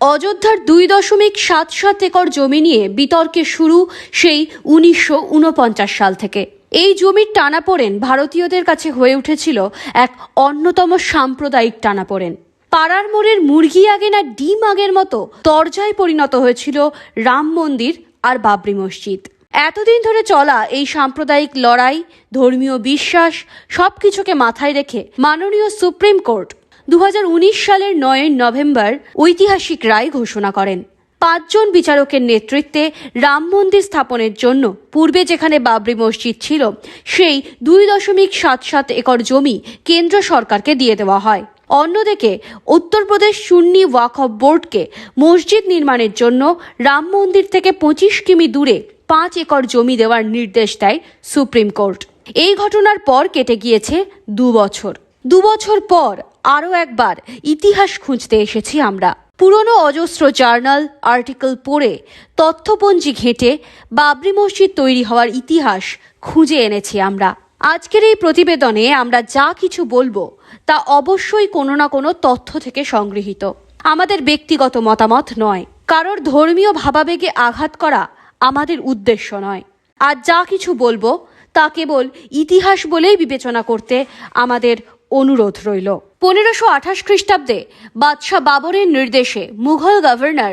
অযোধ্যার দুই দশমিক সাত সাত একর জমি নিয়ে বিতর্কে শুরু সেই উনিশশো উনপঞ্চাশ সাল থেকে। এই জমির টানাপোড়েন ভারতীয়দের কাছে হয়ে উঠেছিল এক অন্যতম সাম্প্রদায়িক টানাপোড়েন পাড়ার মোড়ের মুরগি আগে না ডিম আগের মতো তরজায় পরিণত হয়েছিল রাম মন্দির আর বাবরি মসজিদ। এতদিন ধরে চলা এই সাম্প্রদায়িক লড়াই, ধর্মীয় বিশ্বাস, সবকিছুকে মাথায় রেখে মাননীয় সুপ্রিম কোর্ট দু হাজার উনিশ সালের নয় নভেম্বর ঐতিহাসিক রায় ঘোষণা করেন। পাঁচজন বিচারকের নেতৃত্বে রাম মন্দির স্থাপনের জন্য পূর্বে যেখানে বাবরি মসজিদ ছিল, সেই দুই দশমিক সাত সাত একর জমি কেন্দ্র সরকারকে দিয়ে দেওয়া হয়। অন্যদিকে উত্তরপ্রদেশ সুন্নি ওয়াকফ বোর্ডকে মসজিদ নির্মাণের জন্য রাম মন্দির থেকে পঁচিশ কিমি দূরে পাঁচ একর জমি দেওয়ার নির্দেশ দেয় সুপ্রিম কোর্ট। এই ঘটনার পর কেটে গিয়েছে দু বছর। দু বছর পর আরও একবার ইতিহাস খুঁজতে এসেছি আমরা। পুরনো অজস্র জার্নাল, আর্টিকেল পড়ে, তথ্যপঞ্জি ঘেঁটে, বাবরি মসজিদ তৈরি হওয়ার ইতিহাস খুঁজে এনেছি আমরা। আজকের এই প্রতিবেদনে আমরা যা কিছু বলব, তা অবশ্যই কোনো না কোনো তথ্য থেকে সংগৃহীত। আমাদের ব্যক্তিগত মতামত নয়। কারোর ধর্মীয় ভাবাবেগে আঘাত করা আমাদের উদ্দেশ্য নয়। আর যা কিছু বলব, তা কেবল ইতিহাস বলেই বিবেচনা করতে আমাদের অনুরোধ রইল। পনেরোশো আঠাশ খ্রিস্টাব্দে বাদশাহ বাবরের নির্দেশে মুঘল গভর্নর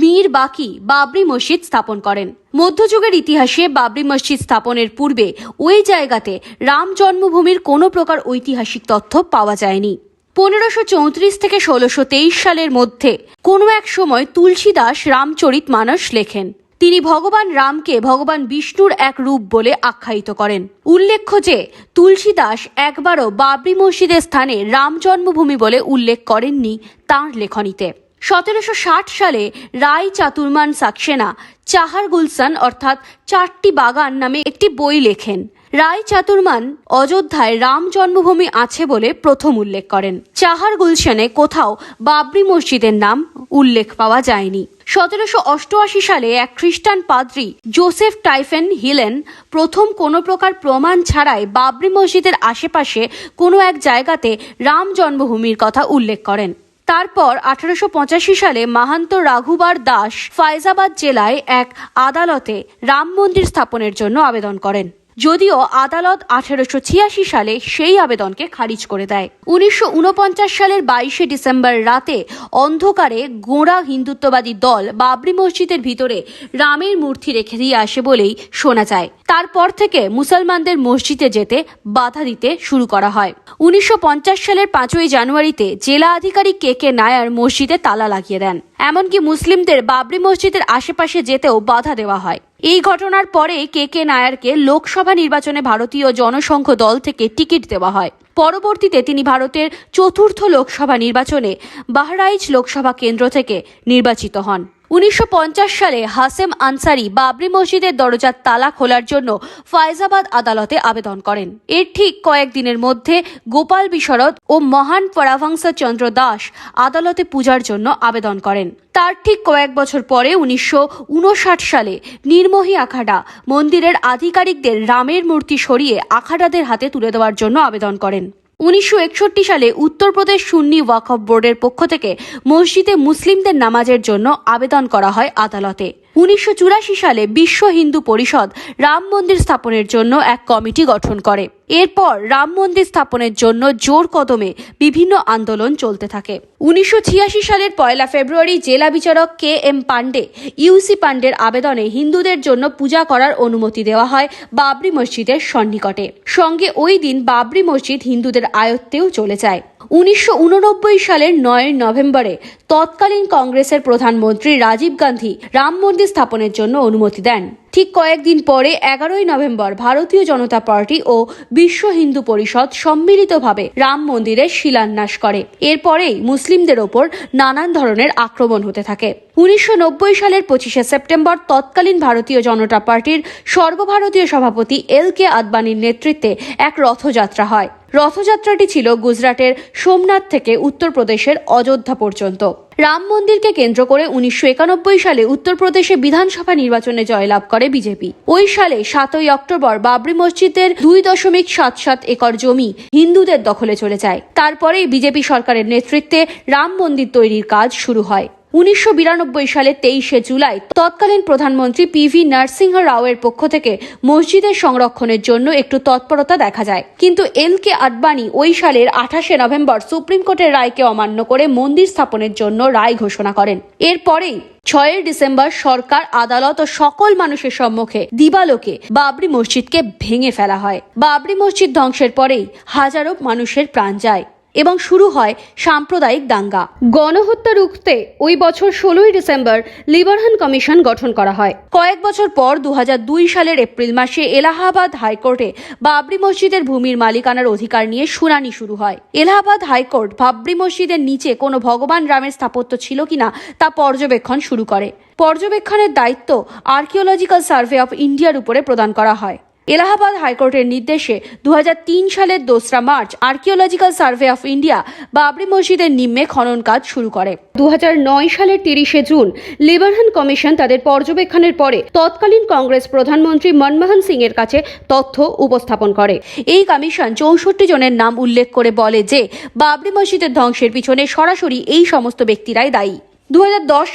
মীর বাকি বাবরি মসজিদ স্থাপন করেন। মধ্যযুগের ইতিহাসে বাবরি মসজিদ স্থাপনের পূর্বে ওই জায়গাতে রাম জন্মভূমির কোনো প্রকার ঐতিহাসিক তথ্য পাওয়া যায়নি। পনেরোশো চৌত্রিশ থেকে ষোলোশো তেইশ সালের মধ্যে কোনো এক সময় তুলসীদাস রামচরিত মানস লেখেন। তিনি ভগবান রামকে ভগবান বিষ্ণুর এক রূপ বলে আখ্যায়িত করেন। উল্লেখ্য যে, তুলসীদাস একবারও বাবরি মসজিদের স্থানে রাম জন্মভূমি বলে উল্লেখ করেননি তাঁর লেখনীতে। সতেরোশো ষাট সালে রায় চাতুর্মান সাকসেনা চাহার গুলসান অর্থাৎ চারটি বাগান নামে একটি বই লেখেন। রায় চাতুর্মান অযোধ্যায় রাম জন্মভূমি আছে বলে প্রথম উল্লেখ করেন। চাহার গুলশানে কোথাও বাবরি মসজিদের নাম উল্লেখ পাওয়া যায়নি। সতেরোশো অষ্টআশি সালে এক খ্রিস্টান পাদ্রী জোসেফ টাইফেন হিলেন প্রথম কোনো প্রকার প্রমাণ ছাড়াই বাবরি মসজিদের আশেপাশে কোনো এক জায়গাতে রাম জন্মভূমির কথা উল্লেখ করেন। তারপর আঠারোশো পঁচাশি সালে মাহান্ত রাঘুবার দাস ফায়জাবাদ জেলায় এক আদালতে রাম মন্দির স্থাপনের জন্য আবেদন করেন। যদিও আদালত আঠারোশো ছিয়াশি সালে সেই আবেদনকে খারিজ করে দেয়। উনিশশো ঊনপঞ্চাশ সালের বাইশে ডিসেম্বর রাতে অন্ধকারে গোঁড়া হিন্দুত্ববাদী দল বাবরি মসজিদের ভিতরে রামের মূর্তি রেখে দিয়ে আসে বলেই শোনা যায়। তারপর থেকে মুসলমানদের মসজিদে যেতে বাধা দিতে শুরু করা হয়। উনিশশো পঞ্চাশ সালের পাঁচই জানুয়ারিতে জেলা আধিকারিক কে কে নায়ার মসজিদে তালা লাগিয়ে দেন। এমনকি মুসলিমদের বাবরি মসজিদের আশেপাশে যেতেও বাধা দেওয়া হয়। এই ঘটনার পরে কে কে নায়ারকে লোকসভা নির্বাচনে ভারতীয় জনসংঘ দল থেকে টিকিট দেওয়া হয়। পরবর্তীতে তিনি ভারতের চতুর্থ লোকসভা নির্বাচনে বাহরাইচ লোকসভা কেন্দ্র থেকে নির্বাচিত হন। উনিশশো পঞ্চাশ সালে হাসেম আনসারি বাবরি মসজিদের দরজার তালা খোলার জন্য ফায়জাবাদ আদালতে আবেদন করেন। এর ঠিক কয়েকদিনের মধ্যে গোপাল বিশরদ ও মহান পরাভাংস চন্দ্র দাস আদালতে পূজার জন্য আবেদন করেন। তার ঠিক কয়েক বছর পরে উনিশশো উনষাট সালে নির্মোহী আখাড়া মন্দিরের আধিকারিকদের রামের মূর্তি সরিয়ে আখাড়াদের হাতে তুলে দেওয়ার জন্য আবেদন করেন। উনিশশো একষট্টি সালে উত্তরপ্রদেশ সুন্নি ওয়াকফ বোর্ডের পক্ষ থেকে মসজিদে মুসলিমদের নামাজের জন্য আবেদন করা হয় আদালতে। উনিশশো চুরাশি সালে বিশ্ব হিন্দু পরিষদ রাম মন্দির স্থাপনের জন্য এক কমিটি গঠন করে। এরপর রাম মন্দির স্থাপনের জন্য জোর কদমে বিভিন্ন আন্দোলন চলতে থাকে। উনিশশো ছিয়াশি সালের পয়লা ফেব্রুয়ারি জেলা বিচারক কে এম পান্ডে ইউসি পান্ডের আবেদনে হিন্দুদের জন্য পূজা করার অনুমতি দেওয়া হয় বাবরি মসজিদের সন্নিকটে। সঙ্গে ওই দিন বাবরি মসজিদ হিন্দুদের আয়ত্তেও চলে যায়। উনিশশো উননব্বই সালের নয় নভেম্বরে তৎকালীন কংগ্রেসের প্রধানমন্ত্রী রাজীব গান্ধী রাম মন্দির স্থাপনের জন্য অনুমতি দেন। ঠিক কয়েকদিন পরে, এগারোই নভেম্বর, ভারতীয় জনতা পার্টি ও বিশ্ব হিন্দু পরিষদ সম্মিলিতভাবে রাম মন্দিরের শিলান্যাস করে। এরপরেই মুসলিমদের ওপর নানান ধরনের আক্রমণ হতে থাকে। উনিশশো নব্বই সালের পঁচিশে সেপ্টেম্বর তৎকালীন ভারতীয় জনতা পার্টির সর্বভারতীয় সভাপতি এল কে আদবানির নেতৃত্বে এক রথযাত্রা হয়। রথযাত্রাটি ছিল গুজরাটের সোমনাথ থেকে উত্তরপ্রদেশের অযোধ্যা পর্যন্ত। রাম মন্দিরকে কেন্দ্র করে উনিশশো একানব্বই সালে উত্তরপ্রদেশে বিধানসভা নির্বাচনে জয়লাভ করে বিজেপি। ওই সালে সাতই অক্টোবর বাবরি মসজিদের দুই দশমিক সাত সাত একর জমি হিন্দুদের দখলে চলে যায়। তারপরেই বিজেপি সরকারের নেতৃত্বে রাম মন্দির তৈরির কাজ শুরু হয়। উনিশশো বিরানব্বই সালে তেইশে জুলাই তৎকালীন প্রধানমন্ত্রী পি ভি নরসিংহ রাওয়ের পক্ষ থেকে মসজিদের সংরক্ষণের জন্য একটু তৎপরতা দেখা যায়। কিন্তু এল কে আডবাণী ওই সালের আঠাশে নভেম্বর সুপ্রিম কোর্টের রায়কে অমান্য করে মন্দির স্থাপনের জন্য রায় ঘোষণা করেন। এরপরেই ছয়ই ডিসেম্বর সরকার, আদালত ও সকল মানুষের সম্মুখে দিবালোকে বাবরি মসজিদকে ভেঙে ফেলা হয়। বাবরি মসজিদ ধ্বংসের পরেই হাজারো মানুষের প্রাণ যায়। এবং শুরু হয় সাম্প্রদায়িক দাঙ্গা। গণহত্যা রুখতে ওই বছর ষোলোই ডিসেম্বর লিবারহান কমিশন গঠন করা হয়। কয়েক বছর পর দু হাজার দুই সালের এপ্রিল মাসে এলাহাবাদ হাইকোর্টে বাবরি মসজিদের ভূমির মালিকানার অধিকার নিয়ে শুনানি শুরু হয়। এলাহাবাদ হাইকোর্ট বাবরি মসজিদের নিচে কোনো ভগবান রামের স্থাপত্য ছিল কিনা তা পর্যবেক্ষণ শুরু করে। পর্যবেক্ষণের দায়িত্ব আর্কিওলজিক্যাল সার্ভে অফ ইন্ডিয়ার উপরে প্রদান করা হয়। এলাহাবাদ হাইকোর্টের নির্দেশে দু হাজার তিন সালের দোসরা March archaeological survey of India Babri মসজিদের নিম্নে খনন কাজ শুরু করে। দু হাজার নয় সালের তিরিশে জুন লিবারহান কমিশন তাদের পর্যবেক্ষণের পরে তৎকালীন কংগ্রেস প্রধানমন্ত্রী মনমোহন সিং এর কাছে তথ্য উপস্থাপন করে। এই কমিশন চৌষট্টি জনের নাম উল্লেখ করে বলে যে, বাবরি মসজিদের ধ্বংসের পিছনে সরাসরি এই সমস্ত ব্যক্তিরাই দায়ী। দু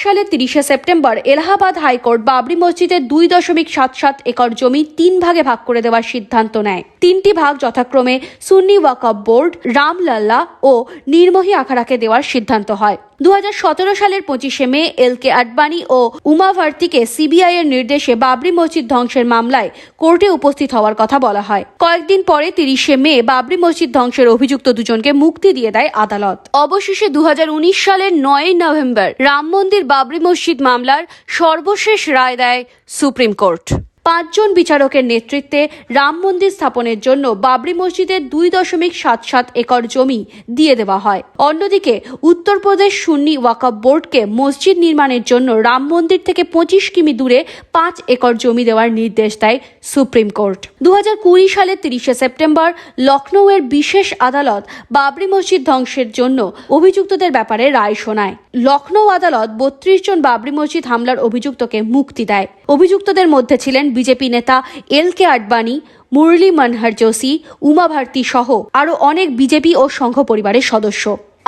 সালের তিরিশে সেপ্টেম্বর এলাহাবাদ হাইকোর্ট বাবরি মসজিদের দুই দশমিক সাত সাত একর জমি তিন ভাগে ভাগ করে দেওয়ার সিদ্ধান্ত নেয়। তিনটি ভাগ যথাক্রমে সুন্নি ওয়াকফ বোর্ড, রামলাল্লা ও নির্মোহী আখাড়াকে দেওয়ার সিদ্ধান্ত হয়। দু হাজার সতেরো সালের পঁচিশে মে এল কে আডবাণী ও উমা ভারতীকে সিবিআই এর নির্দেশে বাবরি মসজিদ ধ্বংসের মামলায় কোর্টে উপস্থিত হওয়ার কথা বলা হয়। কয়েকদিন পরে তিরিশে মে বাবরি মসজিদ ধ্বংসের অভিযুক্ত দুজনকে মুক্তি দিয়ে দেয় আদালত। অবশেষে দু হাজার উনিশ সালের নয় নভেম্বর রাম মন্দির বাবরি মসজিদ মামলার সর্বশেষ রায় দেয় সুপ্রিম কোর্ট। পাঁচজন বিচারকের নেতৃত্বে রাম মন্দির স্থাপনের জন্য বাবরি মসজিদের দুই দশমিক সাত সাত একর জমি দিয়ে দেওয়া হয়। অন্যদিকে উত্তরপ্রদেশ সুন্নি ওয়াকফ বোর্ডকে মসজিদ নির্মাণের জন্য রাম মন্দির থেকে পঁচিশ কিমি দূরে পাঁচ একর জমি দেওয়ার নির্দেশ দেয় সুপ্রিম কোর্ট। দু কুড়ি সালের তিরিশে সেপ্টেম্বর লখনৌয়ের বিশেষ আদালত বাবরি মসজিদ ধ্বংসের জন্য অভিযুক্তদের ব্যাপারে রায় শোনায়। লখনৌ আদালত বত্রিশ জন বাবরি মসজিদ হামলার অভিযুক্তকে মুক্তি দেয়। অভিযুক্তদের মধ্যে ছিলেন বিজেপি নেতা এল কে আডবাণী, মুরলী মনোহর যোশী, উমা ভারতী সহ আরও অনেক বিজেপি ও সংঘ পরিবারের সদস্য।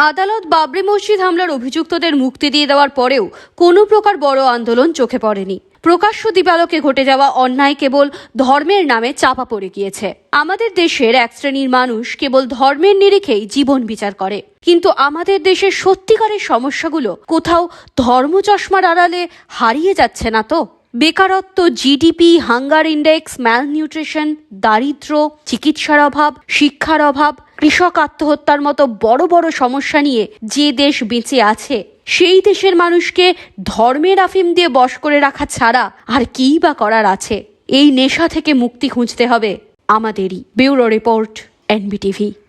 আদালত বাবরি মসজিদ হামলার অভিযুক্তদের মুক্তি দিয়ে দেওয়ার পরেও কোনো প্রকার বড় আন্দোলন চোখে পড়েনি। প্রকাশ্য দিবালকে ঘটে যাওয়া অন্যায় কেবল ধর্মের নামে চাপা পড়ে গিয়েছে। আমাদের দেশের এক শ্রেণির মানুষ কেবল ধর্মের নিরিখেই জীবন বিচার করে। কিন্তু আমাদের দেশের সত্যিকারের সমস্যাগুলো কোথাও ধর্ম চশমার আড়ালে হারিয়ে যাচ্ছে না তো? বেকারত্ব GDP hunger index malnutrition দারিদ্র, চিকিৎসার অভাব, শিক্ষার অভাব, কৃষক আত্মহত্যার মতো বড় বড় সমস্যা নিয়ে যে দেশ বেঁচে আছে, সেই দেশের মানুষকে ধর্মের আফিম দিয়ে বশ করে রাখা ছাড়া আর কী বা করার আছে, এই নেশা থেকে মুক্তি খুঁজতে হবে আমাদেরই। Bureau report NBTV